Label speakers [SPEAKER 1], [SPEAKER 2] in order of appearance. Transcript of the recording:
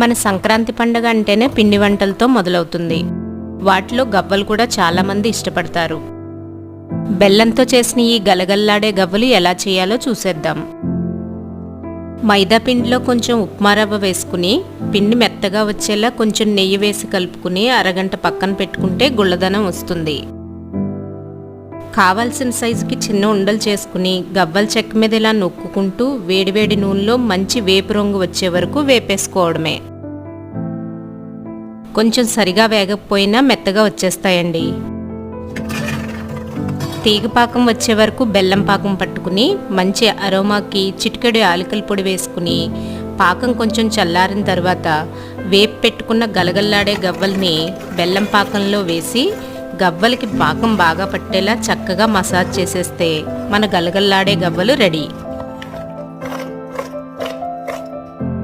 [SPEAKER 1] మన సంక్రాంతి పండుగ అంటేనే పిండి వంటలతో మొదలవుతుంది. వాటిలో గవ్వలు కూడా చాలామంది ఇష్టపడతారు. బెల్లంతో చేసిన ఈ గలగల్లాడే గవ్వలు ఎలా చేయాలో చూసేద్దాం. మైదా పిండిలో కొంచెం ఉప్మా రవ్వ వేసుకుని పిండి మెత్తగా వచ్చేలా కొంచెం నెయ్యి వేసి కలుపుకుని అరగంట పక్కన పెట్టుకుంటే గుళ్ళదనం వస్తుంది. కావాల్సిన సైజుకి చిన్న ఉండలు చేసుకుని గవ్వల చెక్క మీద ఇలా నొక్కుకుంటూ వేడివేడి నూనెలో మంచి వేపు రంగు వచ్చే వరకు వేపేసుకోవడమే. కొంచెం సరిగా వేగకపోయినా మెత్తగా వచ్చేస్తాయండి. తీగ పాకం వచ్చే వరకు బెల్లం పాకం పట్టుకుని మంచి అరోమాకి చిటికెడు ఆలికల పొడి వేసుకుని పాకం కొంచెం చల్లారిన తర్వాత వేపు పెట్టుకున్న గలగల్లాడే గవ్వల్ని బెల్లం పాకంలో వేసి గవ్వలకి పాకం బాగా పట్టేలా చక్కగా మసాజ్ చేసేస్తే మన గలగల్లాడే గవ్వలు రెడీ.